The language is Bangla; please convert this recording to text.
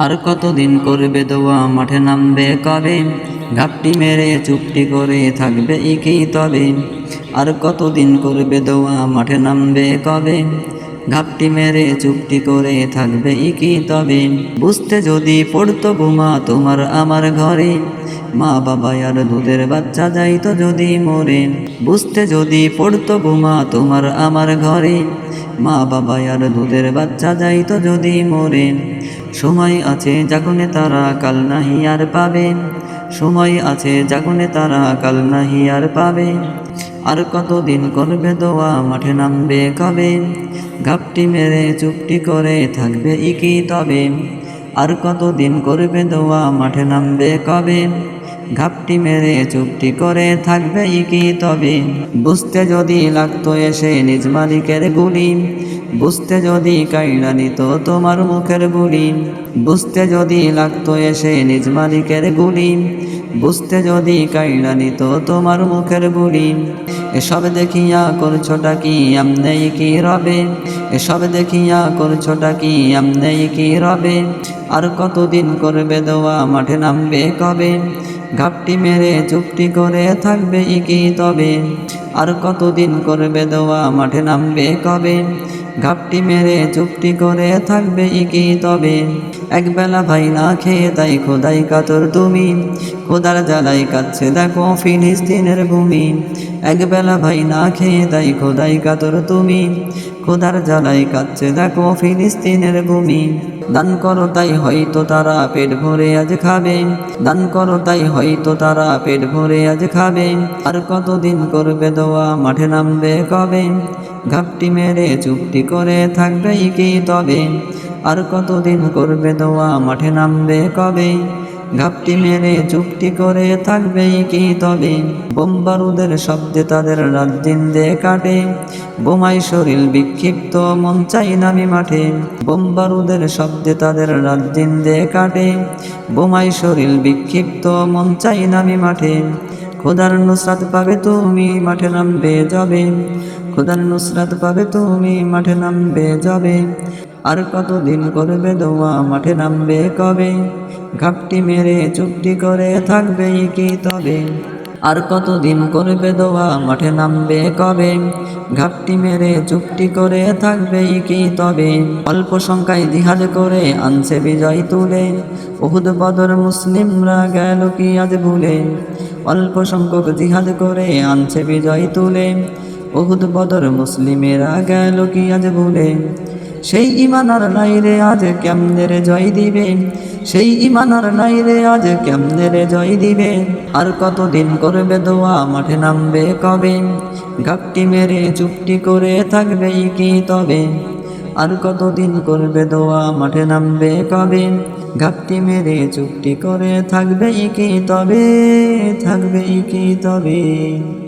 আর কতদিন করবে দোয়া? মাঠে নামবে কবে? ঘাপটি মেরে চুপটি করে থাকবে ইকি তবে। আর কতদিন করবে দোয়া? মাঠে নামবে কবে? ঘাপটি মেরে চুপটি করে থাকবে কি তবে? বুঝতে যদি পড়তো বোমা তোমার আমার ঘরে, মা বাবা আর দুধের বাচ্চা যাইতো যদি মরে। বুঝতে যদি পড়তো বোমা তোমার আমার ঘরে, মা বাবা আর দুধের বাচ্চা যাইতো যদি মরে। সময় আছে যখন তারা কাল নাহি আর পাবে। সময় আছে, জাগনে তারা কাল নাহি আর পাবে। আর কতদিন করবে দোয়া, মাঠে নামবে কবে? ঘাপটি মেরে চুপটি করে থাকবে ইকি তবে। আর কতদিন করবে দোয়া, মাঠে নামবে কবে? ঘাপটি মেরে চুপটি করে থাকবে ইকি তবে। বুঝতে যদি লাগতো এসে নিজ মালিকের গুলি বুঝতে যদি কাইলা নিত তোমার মুখের বুলি বুঝতে যদি লাগতো এসে নিজ মালিকের গুলি, বুঝতে যদি কাইলা নিত তোমার মুখের বুলি এসব দেখিয়া করছোটা কি আমনেই কি রবে? এসব দেখিয়া করছোটা কি আমনেই কি রবে? আর কতদিন করবে দোয়া মাঠে নামবে কবে? ঘাপটি মেরে চুপটি করে থাকবে কি তবে? আর কতদিন করবে দোয়া মাঠে নামবে কবে? ঘাপটি মেরে চুপটি করে থাকবে ইকি তবে। একবেলা ভাই না খেয়ে তাই খোদাই কাতর তুমি। খোদার জ্বালাই কাচ্ছে দেখো ফিলিস্তিনের ভূমি। একবেলা ভাই না খেয়ে তাই খোদাই কাতর তুমি। খোদার জ্বালাই কাচ্ছে দেখো ফিলিস্তিনের ভূমি। দান করো তাই হয়তো তারা পেট ভরে আজ খাবে। দান করো তাই হয়তো তারা পেট ভরে আজ খাবে। আর কতদিন করবে দোয়া মাঠে নামবে কবে? ঘাপটি মেরে চুপটি করে থাকবে কি তবে? আর কতদিন করবে দোয়া মাঠে নামবে কবে? ঘাপটি মেরে চুপটি করে থাকবে কি তবে? বোমবারুদের শব্দে তাদের রাত দিন দে কাটে। বোমাই শরীর বিক্ষিপ্ত, মন চাই নামি মাঠে। বোমবারুদের শব্দে তাদের রাত দিন দে কাটে। বোমাই শরীর বিক্ষিপ্ত, মন চাই নামি মাঠে। খোদার নুসরাত পাবে তুমি, মাঠে নামবে যাবে। খোদার নুসরাত পাবে, তুমি মাঠে নামবে যাবে। আর কতদিন করবে দোয়া, মাঠে নামবে কবে? ঘাপটি মেরে চুপটি করে থাকবে কি তবে? আর কতদিন করবে দোয়া, মাঠে নামবে কবে? ঘাপটি মেরে চুপটি করে থাকবে কি তবে? অল্প সংখ্যায় জিহাদ করে আনছে বিজয় তুলে। বহুত বদর মুসলিমরা গেল কি আজ ভুলে? অল্প সংখ্যক জিহাদ করে আনছে বিজয় তুলে। বহুত বদর মুসলিমেরা গেল কি আজ ভুলে সেই ইমানার নাই রে, আজ কেমনে রে জয় দিবে? সেই ইমানার নাই রে, আজ কেমনে রে জয় দিবে? আর কতদিন করবে দোয়া, মাঠে নামবে কবে? ঘাপটি মেরে চুপটি করে থাকবে কি তবে? আর কতদিন করবে দোয়া, মাঠে নামবে কবে? ঘাপটি মেরে চুপটি করে থাকবে কি তবে? থাকবে কি তবে?